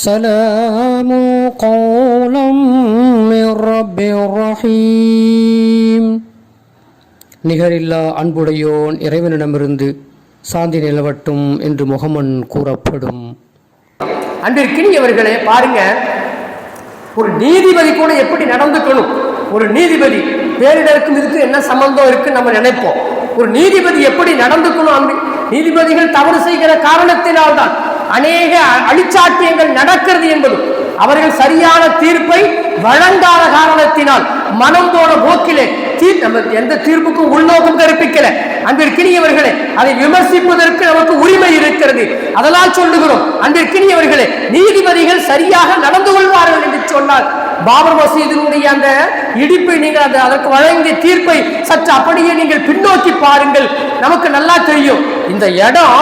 سلام قولا من رب رحيم நிகரில்லா அன்புடையோன் இறைவனிடமிருந்து சாந்தி நிலவட்டும் என்று முகமன் கூறப்படும் அன்பிற்கினியவர்களே பாருங்க ஒரு நீதிபதி கூட எப்படி நடந்துக்கணும் ஒரு நீதிபதி பேரிடருக்கும் இதுக்கு என்ன சம்பந்தம் இருக்கு நம்ம நினைப்போம் ஒரு நீதிபதி எப்படி நடந்துக்கணும் அன்பு நீதிபதிகள் தவறு செய்கிற காரணத்தினால்தான் அநேக அழிச்சாட்டியங்கள் நடக்கிறது என்பதும் அவர்கள் சரியான தீர்ப்பை வழங்காத காரணத்தினால் மனம் போன போக்கிலே தீர் எந்த தீர்ப்புக்கும் உள்நோக்கம் கற்பிக்கல. அன்பிற்கினியவர்களே அதை விமர்சிப்பதற்கு நமக்கு உரிமை இருக்கிறது. அதனால் சொல்லுகிறோம் அன்பிற்கினியவர்களே நீதிபதிகள் சரியாக நடந்து கொள்வார்கள் என்று சொன்னால் பாபர் மசீதினுடைய அந்த இடிப்பை நீங்கள் அந்த அதற்கு வழங்கிய தீர்ப்பை சற்று அப்படியே நீங்கள் பின்னோக்கி பாருங்கள். நமக்கு நல்லா தெரியும். இந்த இடம்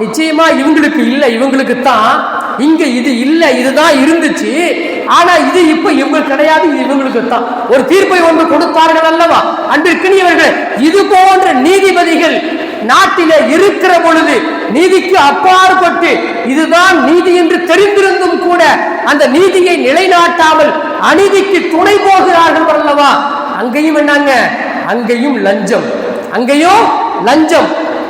நிச்சயமா இவங்களுக்கு இல்லை இவங்களுக்கு தான் இங்க இது இல்லை இதுதான் இருந்துச்சு. ஆனா இது இப்ப இவங்க கிடையாது இது இவங்களுக்கு தான் ஒரு தீர்ப்பை ஒன்று கொடுத்தார்கள் அல்லவா? அன்பிற்கினியவர்கள் இது போன்ற நீதிபதிகள் நாட்டில இருக்கிற பொழுது நீதிக்கு அப்பாற்பட்டு இதுதான் நீதி என்று தெரிந்திருந்தும் கூட அந்த நீதியை நிலைநாட்டாமல் அநீதிக்கு துணை போகிறார்கள் அல்லவா? அங்கேயும் என்னங்க? அங்கேயும் லஞ்சம். அங்கேயும் லஞ்சம்.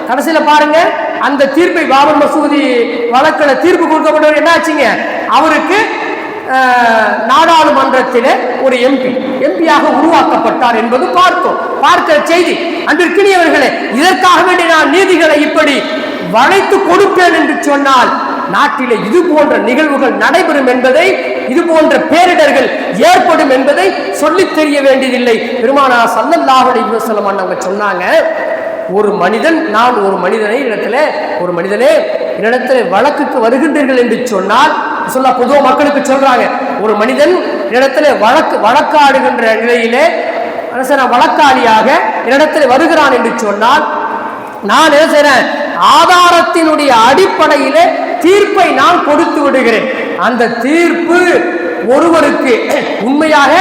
கடைசியில பாருங்க அந்த தீர்ப்பை பாபர் மசூதி வழக்கில் தீர்ப்பு கொடுக்கப்பட்டவர் என்ன ஆச்சுங்க அவருக்கு நாடாளுமன்றத்தில் நாடாளுமன்றத்திலே ஒரு எம்பி எம்பியாக உருவாக்கப்பட்டார் என்பது பார்த்தோம். பார்க்கிற செய்தி அன்றிற்கினியவர்களே இதற்காக வேண்டி நான் நீதிகளை இப்படி வளைத்து கொடுப்பேன் என்று சொன்னால் நாட்டிலே இது போன்ற நிகழ்வுகள் நடைபெறும் என்பதை இது போன்ற பேரிடர்கள் ஏற்படும் என்பதை சொல்லித் தெரிய வேண்டியதில்லை. பெருமானா சல்லல்லாஹு அலைஹி வஸல்லம் அவங்க சொன்னாங்க ஒரு மனிதன் நான் ஒரு மனிதனை இடத்துல ஒரு மனிதனே இடத்துல வழக்குக்கு வருகின்றீர்கள் என்று சொன்னால் சொல்ல பொதுவாக மக்களுக்கு சொல்றாங்க ஒரு மனிதன் இடத்துல வழக்கு வழக்காடுகின்ற நிலையிலே என்ன வழக்காளியாக இடத்துல வருகிறான் என்று சொன்னால் நான் என்ன செய்றேன்? ஆதாரத்தினுடைய அடிப்படையிலே தீர்ப்பை நான் கொடுத்து விடுகிறேன். அந்த தீர்ப்பு ஒருவருக்கு உண்மையாக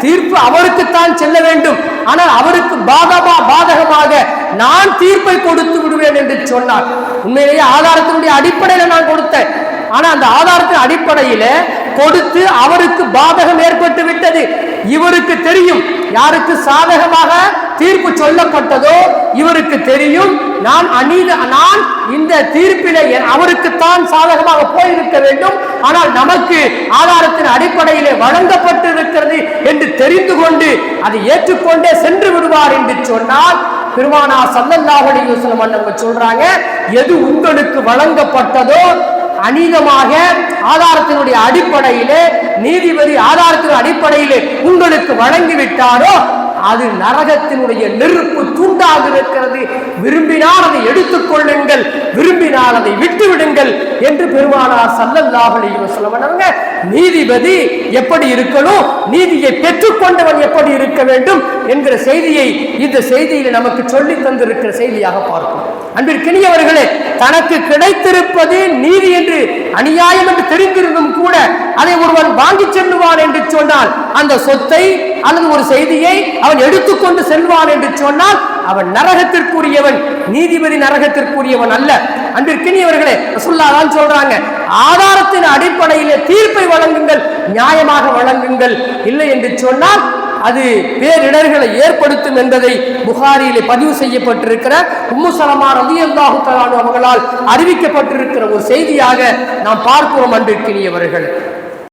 தீர்ப்பு அவருக்குத்தான் செல்ல வேண்டும். ஆனால் அவருக்கு பாதமா பாதகமாக நான் தீர்ப்பை கொடுத்து விடுவேன் என்று சொன்னார். உண்மையிலேயே ஆதாரத்தினுடைய அடிப்படையில் நான் கொடுத்தேன். ஆனா அந்த ஆதாரத்தின் அடிப்படையில கொடுத்து அவருக்கு பாதகம் ஏற்பட்டு விட்டது. இவருக்கு தெரியும் யாருக்கு சாதகமாக தீர்ப்பு சொல்லப்பட்டதோ இவருக்கு தெரியும். நான் அநீத நான் இந்த தீர்ப்பிலே என்- அவருக்குத்தான் சாதகமாக போயிருக்க வேண்டும். ஆனால் நமக்கு ஆதாரத்தின் அடிப்படையிலே வழங்கப்பட்டிருக்கிறது என்று தெரிந்து கொண்டு அதை ஏற்றுக்கொண்டே சென்று விடுவார் என்று சொன்னால் பெருமானா சல்லல்லாஹு அலைஹி வஸல்லம் சொல்றாங்க எது உங்களுக்கு வழங்கப்பட்டதோ அநீதமாக ஆதாரத்தினுடைய அடிப்படையிலே நீதிபதி ஆதாரத்தின் அடிப்படையிலே உங்களுக்கு வழங்கிவிட்டாரோ அது நரகத்தினுடைய நெருப்பு தூண்டாக இருக்கிறது. விரும்பினால் அதை எடுத்துக்கொள்ளுங்கள் விரும்பினால் அதை விட்டுவிடுங்கள் என்று பெருமானார் சல்லல்லாஹு சொல்லவனவங்க நீதிபதி எப்படி இருக்கணும்? நீதியை பெற்றுக்கொண்டவன் எப்படி இருக்க வேண்டும்? என்கிற செய்தியை இந்த செய்தியில் நமக்கு சொல்லி தந்திருக்கிற செய்தியாக பார்ப்போம். அன்பிற்கினியவர்களே தனக்கு கிடைத்திருப்பது நீதி என்று அநியாயம் என்று தெரிந்திருந்தும் கூட அதை ஒருவன் வாங்கி செல்லுவான் என்று சொன்னால் அந்த சொத்தை அல்லது ஒரு செய்தியை அவன் எடுத்துக்கொண்டு செல்வான் என்று சொன்னால் அவன் நரகத்திற்குரியவன் நீதிபதி நரகத்திற்குரியவன் அல்ல. அன்பிற்கினியவர்களே ரசுல்லாதான் சொல்றாங்க ஆதாரத்தின் அடிப்படையிலே தீர்ப்பை வழங்குங்கள் நியாயமாக வழங்குங்கள். இல்லை என்று சொன்னால் அது பேரிடர்களை ஏற்படுத்தும் என்பதை புகாரியிலே பதிவு செய்யப்பட்டிருக்கிற உம்மு சலமா ரலியல்லாஹு அவர்களால் அறிவிக்கப்பட்டிருக்கிற ஒரு செய்தியாக நாம் பார்க்கிறோம் அன்பிற்கினியவர்கள்.